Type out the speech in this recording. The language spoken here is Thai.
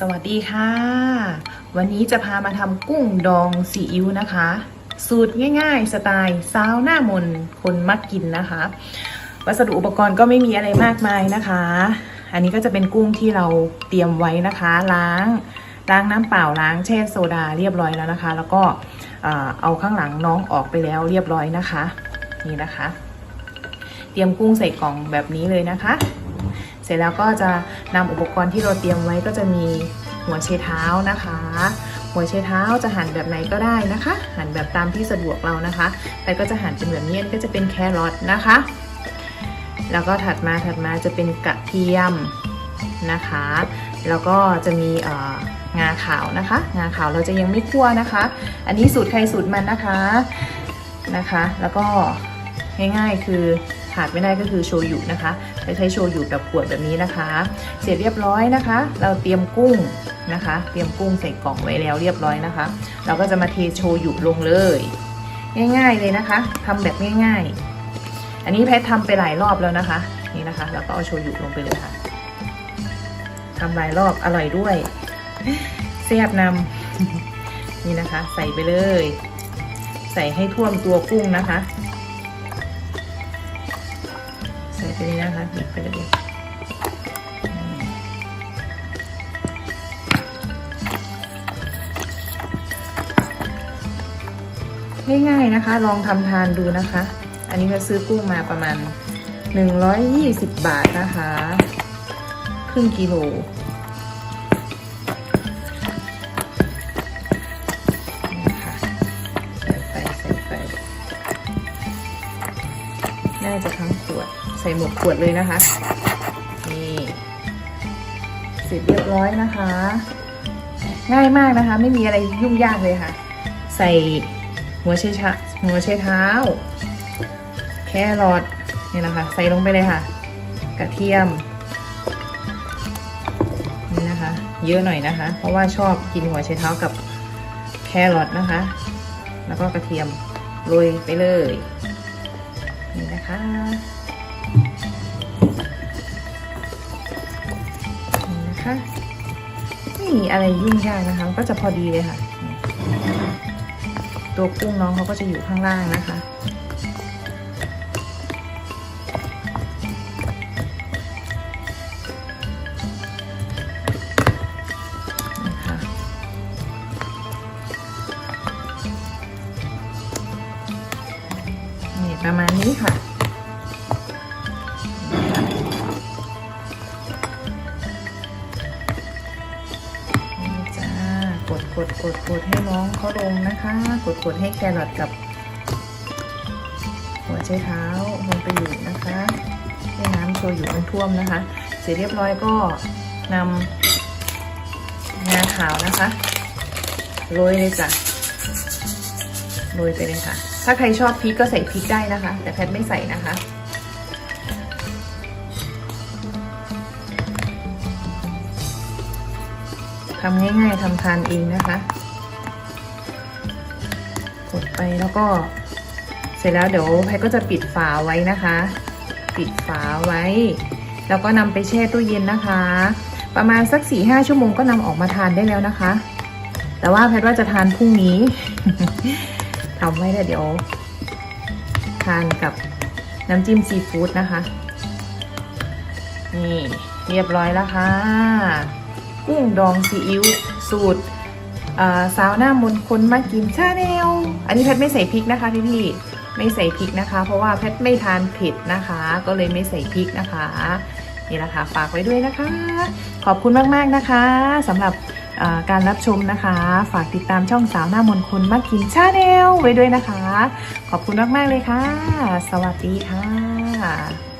สวัสดีค่ะ วันนี้จะพามาทำกุ้งดองซีอิ๊วนะคะ สูตรง่ายๆ สไตล์ซาวหน้ามนคนมักกินนะคะ วัสดุอุปกรณ์ก็ไม่มีอะไรมากมายนะคะ อันนี้ก็จะเป็นกุ้งที่เราเตรียมไว้นะคะ ล้างล้างน้ำเปล่าล้างแช่โซดาเรียบร้อยแล้วนะคะ แล้วก็เอาข้างหลังน้องออกไปแล้วเรียบร้อยนะคะ นี่นะคะ เตรียมกุ้งใส่กล่องแบบนี้เลยนะคะ เสร็จแล้วก็จะนำอุปกรณ์ที่เราเตรียมไว้ก็จะมีหัวเชเท้านะคะ หัวเชเท้าจะหั่นแบบไหนก็ได้นะคะ หั่นแบบตามที่สะดวกเรานะคะ แต่ก็จะหั่นเป็นแบบนี้ก็จะเป็นแครอทนะคะ แล้วก็ถัดมาถัดมาจะเป็นกระเทียมนะคะ แล้วก็จะมีงาขาวนะคะ งาขาวเราจะยังไม่คั่วนะคะ อันนี้สูตรใครสูตรมันนะคะนะคะ แล้วก็ง่ายๆคือ ขาดไม่ได้ก็คือโชยุนะคะจะใช้โชยุแบบขวดแบบนี้นะคะ เสร็จเรียบร้อยนะคะ เราเตรียมกุ้งนะคะ เตรียมกุ้งใส่กล่องไว้แล้วเรียบร้อยนะคะ เราก็จะมาเทโชยุลงเลย ง่าย ๆเลยนะคะทำแบบง่าย ๆ อันนี้แพททำไปหลายรอบแล้วนะคะ นี่นะคะแล้วก็เอาโชยุลงไปเลยค่ะทำหลายรอบอร่อยด้วยเสียบนำนี่นะคะ ใส่ไปเลย ใส่ให้ท่วมตัวกุ้งนะคะ ไปเลยนะคะบีบไปเลยง่ายๆนะคะ ลองทำทานดูนะคะ อันนี้ก็ซื้อกุ้งมาประมาณ 120 บาทนะคะ ครึ่งกิโลนี่ค่ะใส่ไปใส่ไปน่าจะทั้ง วด ใส่หมดขวดเลยนะคะ นี่เสร็จเรียบร้อยนะคะ ง่ายมากนะคะ ไม่มีอะไรยุ่งยากเลยค่ะ ใส่หัวเชชะหัวเชเท้า แครอทนี่นะคะ ใส่ลงไปเลยค่ะ กระเทียมนี่นะคะ เยอะหน่อยนะคะ เพราะว่าชอบกินหัวเชเท้ากับแครอทนะคะ แล้วก็กระเทียมโรยไปเลยนี่นะคะ นะคะไม่มีอะไรยุ่งยากนะคะก็จะพอดีเลยค่ะ ตัวกุ้งน้องเขาก็จะอยู่ข้างล่างนะคะนะคะประมาณนี้ค่ะ กดกดกดให้น้องเขาลงนะคะ กดกดให้แครอทกับ หัวใช้เท้าลงไปอยู่นะคะให้น้ำโชยุมันท่วมนะคะ เสร็จเรียบร้อยก็นำงาขาวนะคะโรยเลยจ้ะโรยไปเลยค่ะ ถ้าใครชอบพริกก็ใส่พริกได้นะคะ แต่แพทไม่ใส่นะคะ ทำง่ายๆทำทานเองนะคะ กดไปแล้วก็ เสร็จแล้วเดี๋ยวแพทก็จะปิดฝาไว้นะคะ ปิดฝาไว้ แล้วก็นำไปแช่ตู้เย็นนะคะ ประมาณสัก4ี่ห้าชั่วโมงก็นำออกมาทานได้แล้วนะคะ แต่ว่าแพทว่าจะทานพรุ่งนี้ทำไว้เดี๋ยวทานกับน้ำจิ้มซีฟู้ดนะคะ นี่เรียบร้อยแล้วค่ะ ดองซีอิ๊วสูตรสาวหน้ามนคนมากินชาแนลอันนี้แพทไม่ใส่พริกนะคะพี่พี่ไม่ใส่พริกนะคะ เพราะว่าแพทไม่ทานเผ็ดนะคะ ก็เลยไม่ใส่พริกนะคะนี่แหละค่ะฝากไว้ด้วยนะคะ ขอบคุณมากๆนะคะสำหรับการรับชมนะคะ ฝากติดตามช่องสาวหน้ามนต์คนมากินชาแนลไว้ด้วยนะคะ ขอบคุณมากๆเลยค่ะ สวัสดีค่ะ